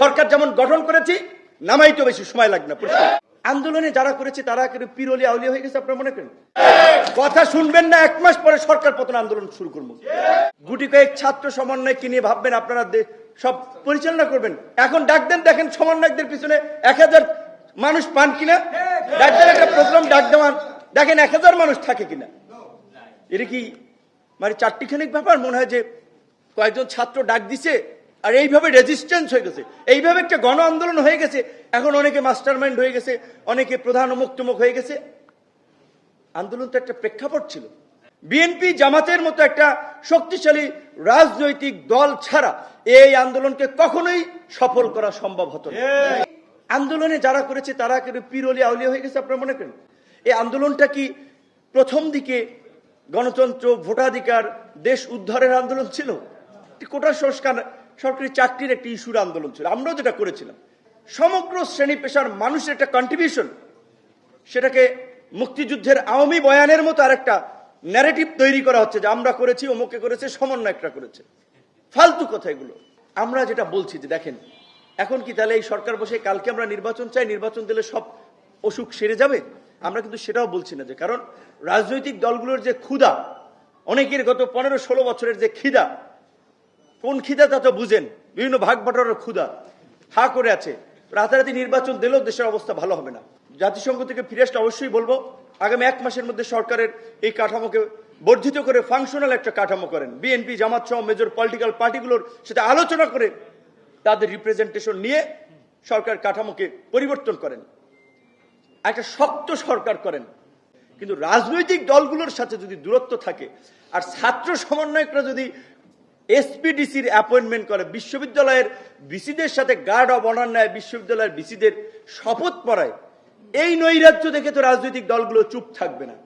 সরকার যেমন গঠন করেছি, নামাইতে বেশি সময় লাগবে না আন্দোলনে যারা করেছে, তারা কিন্তু পিরলি আউলিয়া হয়ে গেছে, আপনার মনে করেন? কথা শুনবেন না, এক মাস পরে সরকার পতন আন্দোলন শুরু করব। গুটি কয়েক ছাত্র সমন্বয়কে কিনে ভাববেন আপনারা? সব পরিচালনা করবেন। এখন ডাক দেন, দেখেন সমন্বয়কদের পিছনে এক হাজার মানুষ পান কিনা? ডাক দেন, একটা প্রোগ্রাম ডাক দেওয়ান। দেখেন এক হাজার মানুষ থাকে কিনা? এটা কি মানে চারটিখানিক ব্যাপার? মনে হয় যে কয়েকজন ছাত্র ডাক দিছে আর এইভাবে রেজিস্ট্যান্স হয়ে গেছে। এইভাবে একটা গণ আন্দোলন হয়ে গেছে। এখন অনেকে মাস্টার মাইন্ড হয়ে গেছে অনেকে প্রধান অমুক তমুক হয়ে গেছে। আন্দোলন তো একটা প্রেক্ষাপট ছিল। বিএনপি জামাতের মতো একটা শক্তিশালী রাজনৈতিক দল ছাড়া এই আন্দোলনকে কখনোই সফল করা সম্ভব হতো না। আন্দোলনে যারা করেছে তারা কিন্তু পিরলি আউলিয়া হয়ে গেছে আপনারা মনে করেন? এই আন্দোলনটা কি প্রথম দিকে গণতন্ত্র ভোটাধিকার দেশ উদ্ধারের আন্দোলন ছিল? কোটা সংস্কার সরকারি চাকরির একটি ইস্যুর আন্দোলন ছিল। আমরাও যেটা করেছিলাম। সমগ্র শ্রেণি পেশার মানুষের একটা কন্ট্রিবিউশন সেটাকে মুক্তিযুদ্ধের আওয়ামী বয়ানের মতো আরেকটা ন্যারেটিভ তৈরি করা হচ্ছে যে আমরা করেছি অমুকে করেছে, সমন্বয়করা করেছে। ফালতু কথা এগুলো। আমরা যেটা বলছি যে দেখেন, এখন কি তাহলে এই সরকার বসে কালকে আমরা নির্বাচন চাই, নির্বাচন দিলে সব অসুখ সেরে যাবে? আমরা কিন্তু সেটাও বলছি না যে, কারণ রাজনৈতিক দলগুলোর যে ক্ষুধা, অনেকের গত পনেরো ষোলো বছরের যে খিদা কোন খিদা তা তো বুঝেন। বিভিন্ন ভাগ বাটোয়ারার ক্ষুধা। হা করে আছে। রাতারাতি নির্বাচন দিলেও দেশের অবস্থা ভালো হবে না। জাতিসংঘ থেকে ফিরে আসতে অবশ্যই বলব, আগামী এক মাসের মধ্যে সরকারের এই কাঠামোকে বর্ধিত করে ফাংশনাল একটা কাঠামো করেন। বিএনপি জামাত সহ মেজর পলিটিক্যাল পার্টিগুলোর সাথে আলোচনা করে তাদের রিপ্রেজেন্টেশন নিয়ে সরকার কাঠামোকে পরিবর্তন করেন। একটা শক্ত সরকার করেন। কিন্তু রাজনৈতিক দলগুলোর সাথে যদি দূরত্ব থাকে, আর ছাত্র সমন্বয়করা যদি এসপিডিসির অ্যাপয়েন্টমেন্ট করে। বিশ্ববিদ্যালয়ের বিসিদের সাথে গার্ড অব অনার নেয়, বিশ্ববিদ্যালয়ের বিসিদের শপথ পড়ায়। এই নৈরাজ্য দেখে তো রাজনৈতিক দলগুলো চুপ থাকবে না।